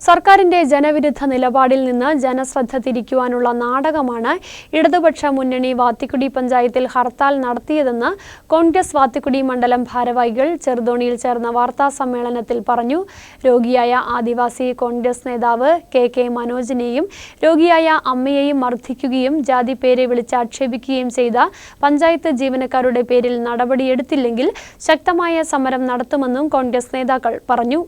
സർക്കാരിന്റെ ജനവിരുദ്ധ നിലപാടിൽ നിന്ന് ജനശ്രദ്ധ തിരിക്കുവാനുള്ള നാടകമാണ് ഇടതുപക്ഷ മുന്നണി വാത്തിക്കുടി പഞ്ചായത്തിൽ ഹർത്താൽ നടത്തിയതെന്ന് കോൺഗ്രസ് വാത്തിക്കുടി മണ്ഡലം ഭാരവാഹികൾ ചെറുതോണിയിൽ ചേർന്ന വാർത്താ സമ്മേളനത്തിൽ പറഞ്ഞു. രോഗിയായ ആദിവാസി കോൺഗ്രസ് നേതാവ് കെ കെ മനോജിനെയും രോഗിയായ അമ്മയെയും മർദ്ദിക്കുകയും ജാതി പേരെ വിളിച്ച് ആക്ഷേപിക്കുകയും ചെയ്ത പഞ്ചായത്ത് ജീവനക്കാരുടെ പേരിൽ നടപടിയെടുത്തില്ലെങ്കിൽ ശക്തമായ സമരം നടത്തുമെന്നും കോൺഗ്രസ് നേതാക്കൾ പറഞ്ഞു.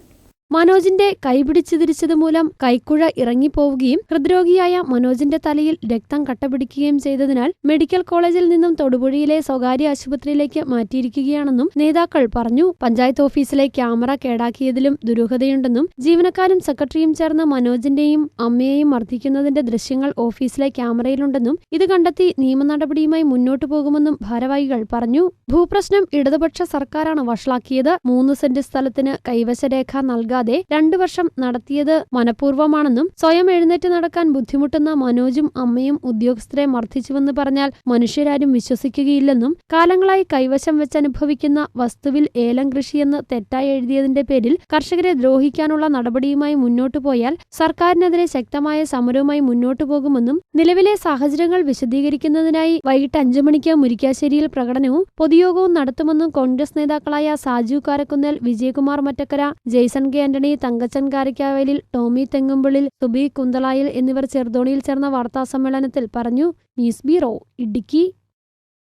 മനോജിന്റെ കൈപിടിച്ചു തിരിച്ചത് മൂലം കൈക്കുഴ ഇറങ്ങിപ്പോവുകയും ഹൃദ്രോഗിയായ മനോജിന്റെ തലയിൽ രക്തം കട്ടപിടിക്കുകയും ചെയ്തതിനാൽ മെഡിക്കൽ കോളേജിൽ നിന്നും തൊടുപുഴയിലെ സ്വകാര്യ ആശുപത്രിയിലേക്ക് മാറ്റിയിരിക്കുകയാണെന്നും നേതാക്കൾ പറഞ്ഞു. പഞ്ചായത്ത് ഓഫീസിലെ ക്യാമറ കേടാക്കിയതിലും ദുരൂഹതയുണ്ടെന്നും ജീവനക്കാരും സെക്രട്ടറിയും ചേർന്ന് മനോജിന്റെയും അമ്മയെയും മർദ്ദിക്കുന്നതിന്റെ ദൃശ്യങ്ങൾ ഓഫീസിലെ ക്യാമറയിലുണ്ടെന്നും ഇത് കണ്ടെത്തി നിയമ നടപടിയുമായി മുന്നോട്ടു പോകുമെന്നും ഭാരവാഹികൾ പറഞ്ഞു. ഭൂപ്രശ്നം ഇടതുപക്ഷ സർക്കാരാണ് വഷളാക്കിയത്. മൂന്ന് സെന്റ് സ്ഥലത്തിന് കൈവശരേഖ നൽകാതെ രണ്ടു വർഷം നടത്തിയത് മനഃപൂർവമാണെന്നും സ്വയം എഴുന്നേറ്റ് നടക്കാൻ ബുദ്ധിമുട്ടുന്ന മനോജും അമ്മയും ഉദ്യോഗസ്ഥരെ മർദ്ദിച്ചുവെന്ന് പറഞ്ഞാൽ മനുഷ്യരാരും വിശ്വസിക്കുകയില്ലെന്നും കാലങ്ങളായി കൈവശം വെച്ചനുഭവിക്കുന്ന വസ്തുവിൽ ഏലം കൃഷിയെന്ന് തെറ്റായി എഴുതിയതിന്റെ പേരിൽ കർഷകരെ ദ്രോഹിക്കാനുള്ള നടപടിയുമായി മുന്നോട്ടു പോയാൽ സർക്കാരിനെതിരെ ശക്തമായ സമരവുമായി മുന്നോട്ടു പോകുമെന്നും നിലവിലെ സാഹചര്യങ്ങൾ വിശദീകരിക്കുന്നതിനായി വൈകിട്ട് അഞ്ചു മണിക്ക് മുരിക്കാശ്ശേരിയിൽ പ്രകടനവും പൊതുയോഗവും നടത്തുമെന്നും കോൺഗ്രസ് നേതാക്കളായ സാജു കാരക്കുന്നേൽ വിജയകുമാർ മറ്റക്കര ജെയ്സൺ കെ. ആന്റണി തങ്കച്ചൻ കാരിക്കാവലിൽ ടോമി തെങ്ങുമ്പിളിൽ സുബി കുന്തളായിൽ എന്നിവർ ചെറുതോണിയിൽ ചേർന്ന വാർത്താസമ്മേളനത്തിൽ പറഞ്ഞു ന്യൂസ് ബ്യൂറോ ഇടുക്കി